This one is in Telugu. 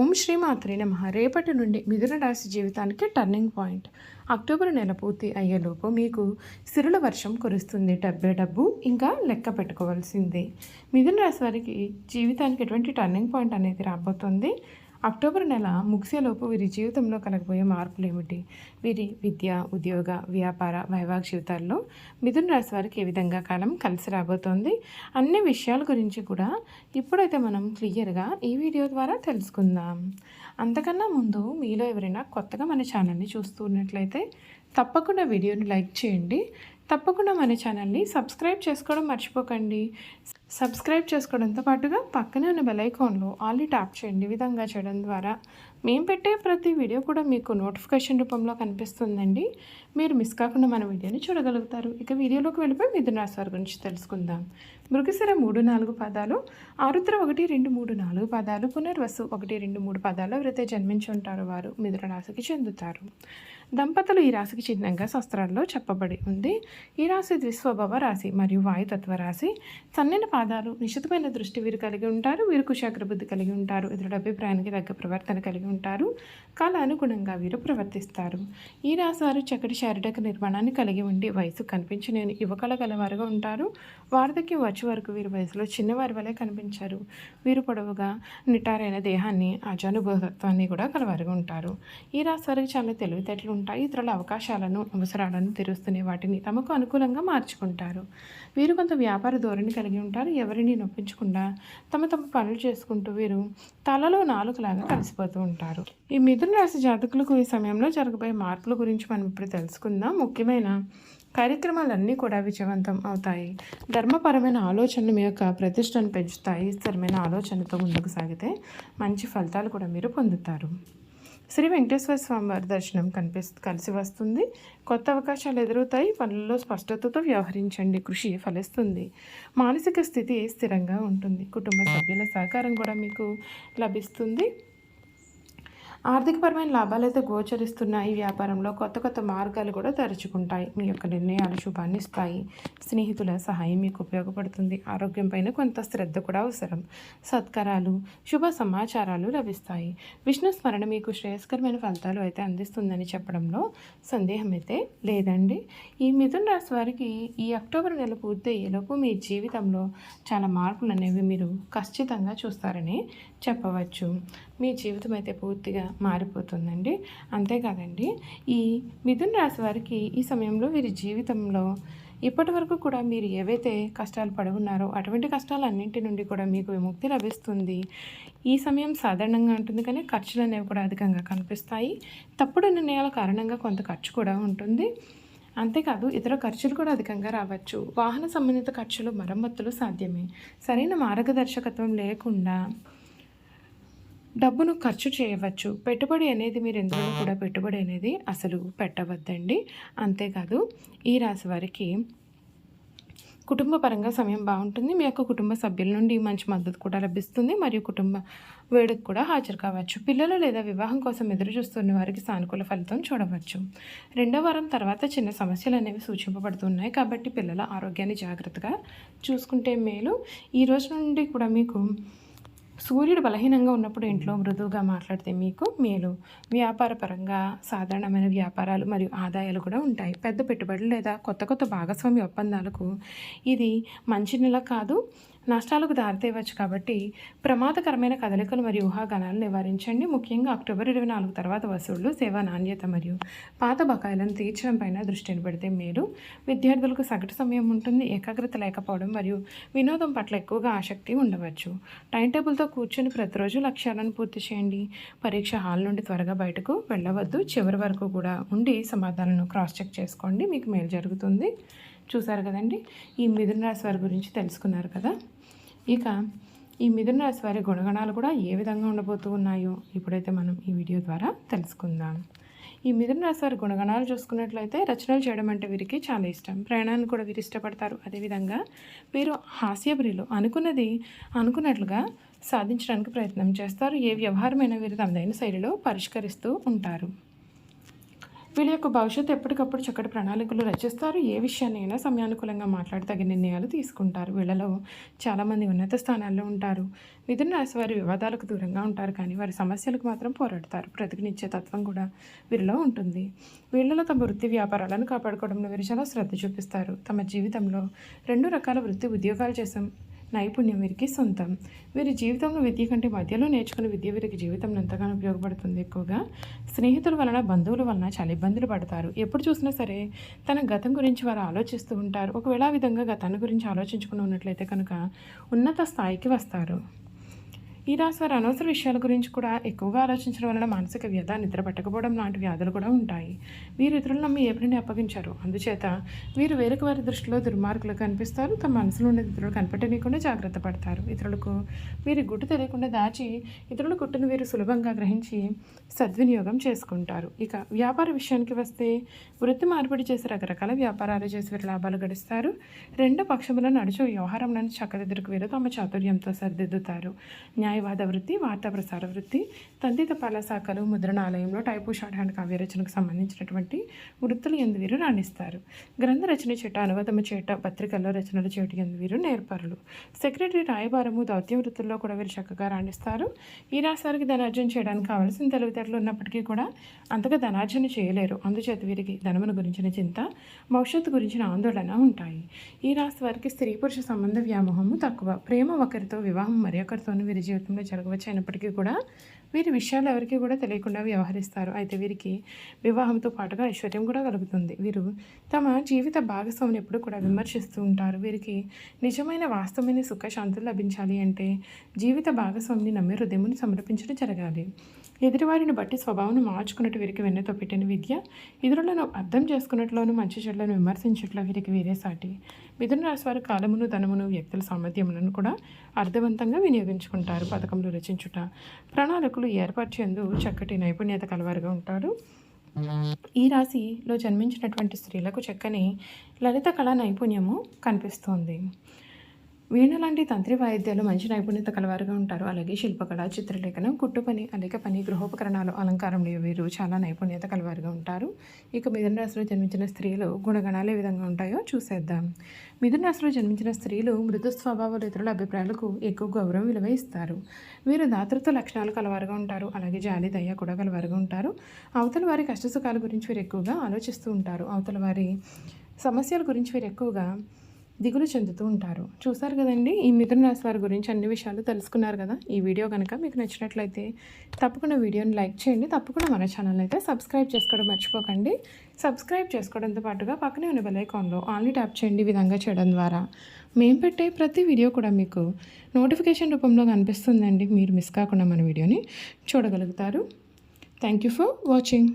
ఓం శ్రీమాత్రే నమ. రేపటి నుండి మిథున రాశి జీవితానికి టర్నింగ్ పాయింట్ అక్టోబర్ నెల పూర్తి అయ్యేలోపు మీకు సిరుల వర్షం కురుస్తుంది. డబ్బే డబ్బు ఇంకా లెక్క పెట్టుకోవాల్సిందే. మిథున రాశి వారికి జీవితానికి ఎటువంటి టర్నింగ్ పాయింట్ అనేది రాబోతుంది? అక్టోబర్ నెల ముగిసేలోపు వీరి జీవితంలో కలగబోయే మార్పులు ఏమిటి వీరి విద్య ఉద్యోగ వ్యాపార వైవాహిక జీవితాల్లో మిథున రాశి వారికి ఏ విధంగా కాలం కలిసి రాబోతోంది? అన్ని విషయాల గురించి కూడా ఇప్పుడైతే మనం క్లియర్గా ఈ వీడియో ద్వారా తెలుసుకుందాం. అంతకన్నా ముందు మీలో ఎవరైనా కొత్తగా మన ఛానల్ని చూస్తున్నట్లయితే తప్పకుండా వీడియోని లైక్ చేయండి. తప్పకుండా మన ఛానల్ని సబ్స్క్రైబ్ చేసుకోవడం మర్చిపోకండి. సబ్స్క్రైబ్ చేసుకోవడంతో పాటుగా పక్కనే ఉన్న బెలైకాన్లో ఆల్రెడీ ట్యాప్ చేయండి విధంగా చేయడం ద్వారా. మేము పెట్టే ప్రతి వీడియో కూడా మీకు నోటిఫికేషన్ రూపంలో కనిపిస్తుందండి. మీరు మిస్ కాకుండా మన వీడియోని చూడగలుగుతారు. ఇక వీడియోలోకి వెళ్ళిపోయి మిథున రాశి వారి గురించి తెలుసుకుందాం. మృగశిర మూడు నాలుగు పదాలు ఆరుద్ర ఒకటి రెండు మూడు నాలుగు పదాలు పునర్వసు ఒకటి రెండు మూడు పదాలు ఎవరైతే జన్మించి ఉంటారో వారు మిథున రాశికి చెందుతారు. దంపతులు ఈ రాశికి చిహ్నంగా శస్త్రాల్లో చెప్పబడి ఉంది. ఈ రాశి ద్విస్వభవ రాశి మరియు వాయుతత్వ రాశి. సన్నని పాదాలు నిశితమైన దృష్టి వీరు కలిగి ఉంటారు. వీరు కుశాగ్ర బుద్ధి కలిగి ఉంటారు. ఇతరుల అభిప్రాయానికి తగ్గ ప్రవర్తన కలిగి ఉంటారు. కాల అనుగుణంగా వీరు ప్రవర్తిస్తారు. ఈ రాశి వారు చక్కటి శారీరక నిర్మాణాన్ని కలిగి ఉండి వయసు కనిపించలేని యువకళ గలవారుగా ఉంటారు. వార్ధక్యం వచ్చే వరకు వీరు వయసులో చిన్నవారి వలె కనిపించారు. వీరు పొడవుగా నిటారైన దేహాన్ని అజానుభవత్వాన్ని కూడా కలవారుగా ఉంటారు. ఈ రాశి వారికి చాలా తెలివితేటలు ఉంటాయి. ఇతరుల అవకాశాలను అవసరాలను తెరుస్తునే వాటిని తమకు అనుకూలంగా మార్చుకుంటారు. వీరు కొంత వ్యాపార ధోరణి కలిగి ఉంటారు. ఎవరిని నొప్పించకుండా తమ తమ పనులు చేసుకుంటూ వీరు తలలో నాలుగులాగా కలిసిపోతూ ఉంటారు. ఈ మిథున రాశి జాతకులకు ఈ సమయంలో జరగబోయే మార్పుల గురించి మనం ఇప్పుడు తెలుసుకుందాం. ముఖ్యమైన కార్యక్రమాలన్నీ కూడా విజయవంతం అవుతాయి. ధర్మపరమైన ఆలోచనలు మీ యొక్క ప్రతిష్టను పెంచుతాయి. స్థిరమైన ఆలోచనతో ముందుకు సాగితే మంచి ఫలితాలు కూడా మీరు పొందుతారు. శ్రీ వెంకటేశ్వర స్వామి వారి దర్శనం కనిపిస్ కలిసి వస్తుంది. కొత్త అవకాశాలు ఎదురవుతాయి. పనుల్లో స్పష్టతతో వ్యవహరించండి. కృషి ఫలిస్తుంది. మానసిక స్థితి స్థిరంగా ఉంటుంది. కుటుంబ సభ్యుల సహకారం కూడా మీకు లభిస్తుంది. ఆర్థికపరమైన లాభాలు అయితే గోచరిస్తున్న ఈ వ్యాపారంలో కొత్త కొత్త మార్గాలు కూడా తెరుచుకుంటాయి. మీ యొక్క నిర్ణయాలు శుభాన్ని ఇస్తాయి. స్నేహితుల సహాయం మీకు ఉపయోగపడుతుంది. ఆరోగ్యం పైన కొంత శ్రద్ధ కూడా అవసరం. సత్కారాలు శుభ సమాచారాలు లభిస్తాయి. విష్ణు స్మరణ మీకు శ్రేయస్కరమైన ఫలితాలు అయితే అందిస్తుందని చెప్పడంలో సందేహం అయితే లేదండి. ఈ మిథున రాశి వారికి ఈ అక్టోబర్ నెల పూర్తయ్యేలోపు మీ జీవితంలో చాలా మార్పులు అనేవి మీరు ఖచ్చితంగా చూస్తారని చెప్పవచ్చు. మీ జీవితం అయితే పూర్తిగా మారిపోతుందండి. అంతేకాదండి ఈ మిథున రాశి వారికి ఈ సమయంలో వీరి జీవితంలో ఇప్పటి వరకు కూడా మీరు ఏవైతే కష్టాలు పడి ఉన్నారో అటువంటి కష్టాలన్నింటి నుండి కూడా మీకు విముక్తి లభిస్తుంది. ఈ సమయం సాధారణంగా ఉంటుంది కానీ ఖర్చులు అనేవి కూడా అధికంగా కనిపిస్తాయి. తప్పుడు నిర్ణయాల కారణంగా కొంత ఖర్చు కూడా ఉంటుంది. అంతేకాదు ఇతర ఖర్చులు కూడా అధికంగా రావచ్చు. వాహన సంబంధిత ఖర్చులు మరమ్మతులు సాధ్యమే. సరైన మార్గదర్శకత్వం లేకుండా డబ్బును ఖర్చు చేయవచ్చు. పెట్టుబడి అనేది మీరు ఎందులో కూడా పెట్టుబడి అనేది అసలు పెట్టవద్దండి. అంతేకాదు ఈ రాశి వారికి కుటుంబ పరంగా సమయం బాగుంటుంది. మీ యొక్క కుటుంబ సభ్యుల నుండి మంచి మద్దతు కూడా లభిస్తుంది. మరియు కుటుంబ వేడుకు కూడా హాజరు కావచ్చు. పిల్లలు లేదా వివాహం కోసం ఎదురు చూస్తున్న వారికి సానుకూల ఫలితం చూడవచ్చు. రెండో వారం తర్వాత చిన్న సమస్యలు అనేవి సూచింపబడుతున్నాయి కాబట్టి పిల్లల ఆరోగ్యాన్ని జాగ్రత్తగా చూసుకుంటే మేలు. ఈ రోజు నుండి కూడా మీకు సూర్యుడు బలహీనంగా ఉన్నప్పుడు ఇంట్లో మృదువుగా మాట్లాడితే మీకు మేలు. వ్యాపార పరంగా సాధారణమైన వ్యాపారాలు మరియు ఆదాయాలు కూడా ఉంటాయి. పెద్ద పెట్టుబడులు లేదా కొత్త కొత్త భాగస్వామి ఒప్పందాలకు ఇది మంచి నెల కాదు. నష్టాలకు దారితీయవచ్చు కాబట్టి ప్రమాదకరమైన కదలికలు మరియు ఊహాగానాలు నివారించండి. ముఖ్యంగా అక్టోబర్ ఇరవై నాలుగు తర్వాత వసూళ్ళు సేవా నాణ్యత మరియు పాత బకాయిలను తీర్చడం పైన దృష్టిని పెడితే మేలు. విద్యార్థులకు సగటు సమయం ఉంటుంది. ఏకాగ్రత లేకపోవడం మరియు వినోదం పట్ల ఎక్కువగా ఆసక్తి ఉండవచ్చు. టైం టేబుల్తో కూర్చొని ప్రతిరోజు లక్ష్యాలను పూర్తి చేయండి. పరీక్ష హాల్ నుండి త్వరగా బయటకు వెళ్ళవద్దు. చివరి వరకు కూడా ఉండి సమాధానాలను క్రాస్ చెక్ చేసుకోండి. మీకు మేలు జరుగుతుంది. చూసారు కదండి? ఈ మిథున రాశి వారి గురించి తెలుసుకున్నారు కదా? ఇక ఈ మిథున రాశి వారి గుణగణాలు కూడా ఏ విధంగా ఉండబోతూ ఉన్నాయో ఇప్పుడైతే మనం ఈ వీడియో ద్వారా తెలుసుకుందాం. ఈ మిథున రాశి వారి గుణగణాలు చూసుకున్నట్లయితే రచనలు చేయడం అంటే వీరికి చాలా ఇష్టం. ప్రయాణాన్ని కూడా వీరు ఇష్టపడతారు. అదేవిధంగా వీరు హాస్యప్రియులు. అనుకున్నది అనుకున్నట్లుగా సాధించడానికి ప్రయత్నం చేస్తారు. ఏ వ్యవహారమైన వీరు తమదైన శైలిలో పరిష్కరిస్తూ ఉంటారు. వీళ్ళ యొక్క భవిష్యత్తు ఎప్పటికప్పుడు చక్కటి ప్రణాళికలు రచిస్తారు. ఏ విషయాన్ని అయినా సమయానుకూలంగా మాట్లాడి తగిన నిర్ణయాలు తీసుకుంటారు. వీళ్ళలో చాలామంది ఉన్నత స్థానాల్లో ఉంటారు. మిథున రాశి వారి వివాదాలకు దూరంగా ఉంటారు కానీ వారి సమస్యలకు మాత్రం పోరాడతారు. బ్రతికినిచ్చే తత్వం కూడా వీరిలో ఉంటుంది. వీళ్ళలో తమ వృత్తి వ్యాపారాలను కాపాడుకోవడంలో వీరు చాలా శ్రద్ధ చూపిస్తారు. తమ జీవితంలో రెండు రకాల వృత్తి ఉద్యోగాలు చేసాం నైపుణ్యం వీరికి సొంతం. వీరి జీవితంలో విద్య కంటే మధ్యలో నేర్చుకున్న విద్య వీరికి జీవితంలో ఎంతగానో ఉపయోగపడుతుంది ఎక్కువగా. స్నేహితుల వలన బంధువుల వలన చాలా ఇబ్బందులు పడతారు. ఎప్పుడు చూసినా సరే తన గతం గురించి వారు ఆలోచిస్తూ ఉంటారు. ఒకవేళ ఆ విధంగా గతాన్ని గురించి ఆలోచించుకుని ఉన్నట్లయితే కనుక ఉన్నత స్థాయికి వస్తారు. ఈ రాశి అనవసర విషయాల గురించి కూడా ఎక్కువగా ఆలోచించడం వలన మానసిక వ్యధ నిద్ర పట్టకపోవడం లాంటి వ్యాధులు కూడా ఉంటాయి. వీరు ఇతరులు నమ్మి ఏ పనిని అప్పగించారు. అందుచేత వీరు వేరొక వారి దృష్టిలో దుర్మార్గులు కనిపిస్తారు. తమ మనసులో ఉండే ఇతరులు కనిపెట్టనీయకుండా జాగ్రత్త పడతారు. ఇతరులకు వీరి గుట్టు తెలియకుండా దాచి ఇతరుల గుట్టును వీరు సులభంగా గ్రహించి సద్వినియోగం చేసుకుంటారు. ఇక వ్యాపార విషయానికి వస్తే వృత్తి మార్పిడి చేసి రకరకాల వ్యాపారాలు చేసి వీరు లాభాలు గడిస్తారు. రెండు పక్షములను నడుచు వ్యవహారంలో చక్కదిద్దుకు వీరు తమ చాతుర్యంతో సరిదిద్దుతారు. న్యాయవాద వృత్తి వార్తా ప్రసార వృత్తి తద్దిత పాలశాఖలు ముద్రణాలయంలో టైపు షార్ట్ హ్యాండ్ కావ్యరచనకు సంబంధించినటువంటి వృత్తులు ఎందు వీరు రాణిస్తారు. గ్రంథ రచన చేట అనువాదము చేట పత్రికల్లో రచనలు చేయటం ఎందు వీరు నేర్పరులు. సెక్రటరీ రాయబారము దౌత్య వృత్తుల్లో కూడా వీరు చక్కగా రాణిస్తారు. ఈ రాష్ట్రానికి ధనార్జన చేయడానికి కావలసిన తెలివితేటలు ఉన్నప్పటికీ కూడా అంతగా ధనార్జన చేయలేరు. అందుచేత వీరికి ధనమును గురించిన చింత భవిష్యత్తు గురించిన ఆందోళన ఉంటాయి. ఈ రాశి వారికి స్త్రీ పురుష సంబంధ వ్యామోహము తక్కువ. ప్రేమ ఒకరితో వివాహం మరి ఒకరితోనూ వీరి జీవితంలో జరగవచ్చు అయినప్పటికీ కూడా వీరి విషయాలు ఎవరికి కూడా తెలియకుండా వ్యవహరిస్తారు. అయితే వీరికి వివాహంతో పాటుగా ఐశ్వర్యం కూడా కలుగుతుంది. వీరు తమ జీవిత భాగస్వామిని ఎప్పుడు కూడా విమర్శిస్తూ ఉంటారు. వీరికి నిజమైన వాస్తవమైన సుఖశాంతులు లభించాలి అంటే జీవిత భాగస్వామిని నమ్మి హృదయమును సమర్పించడం జరగాలి. ఎదుటివారిని బట్టి స్వభావం మార్చుకున్నట్టు వీరికి వెన్నతో పెట్టిన విద్య ఇతరులను అర్థం చేసుకున్నట్లోనూ మంచి చెడ్లను విమర్శించట్లో వీరికి వీరే సాటి. మిథున రాశి వారు కాలమును ధనమును వ్యక్తుల సామర్థ్యములను కూడా అర్థవంతంగా వినియోగించుకుంటారు పథకంలో రచించుట. ప్రణాళికలు ఏర్పరిచేందు చక్కటి నైపుణ్యత కలవారుగా ఉంటారు. ఈ రాశిలో జన్మించినటువంటి స్త్రీలకు చక్కని లలిత కళా నైపుణ్యము కనిపిస్తోంది. వీణ లాంటి తంత్రి వాయిద్యాలు మంచి నైపుణ్యత కలవారుగా ఉంటారు. అలాగే శిల్పకళ చిత్రలేఖనం కుట్టు పని అలేక పని గృహోపకరణాలు అలంకారంలో వీరు చాలా నైపుణ్యత కలవారుగా ఉంటారు. ఇక మిథున రాశిలో జన్మించిన స్త్రీలు గుణగణాలు ఏ విధంగా ఉంటాయో చూసేద్దాం. మిథున రాశిలో జన్మించిన స్త్రీలు మృదు స్వభావాలు ఇతరుల అభిప్రాయాలకు ఎక్కువ గౌరవం విలువ ఇస్తారు వీరు దాతృత్వ లక్షణాలు కలవారుగా ఉంటారు. అలాగే జాలి దయ కూడా కలవారుగా ఉంటారు. అవతల వారి కష్టసుఖాల గురించి వీరు ఎక్కువగా ఆలోచిస్తూ ఉంటారు. అవతల వారి సమస్యల గురించి వీరు ఎక్కువగా దిగులు చెందుతూ ఉంటారు. చూసారు కదండి? ఈ మిథున రాశి వారి గురించి అన్ని విషయాలు తెలుసుకున్నారు కదా? ఈ వీడియో కనుక మీకు నచ్చినట్లయితే తప్పకుండా వీడియోని లైక్ చేయండి. తప్పకుండా మన ఛానల్ అయితే సబ్స్క్రైబ్ చేసుకోవడం మర్చిపోకండి. సబ్స్క్రైబ్ చేసుకోవడంతో పాటుగా పక్కనే ఉన్న బెలైకాన్లో ఆన్లీ ట్యాప్ చేయండి విధంగా చేయడం ద్వారా. మేము పెట్టే ప్రతి వీడియో కూడా మీకు నోటిఫికేషన్ రూపంలో కనిపిస్తుందండి. మీరు మిస్ కాకుండా మన వీడియోని చూడగలుగుతారు. Thank you for watching.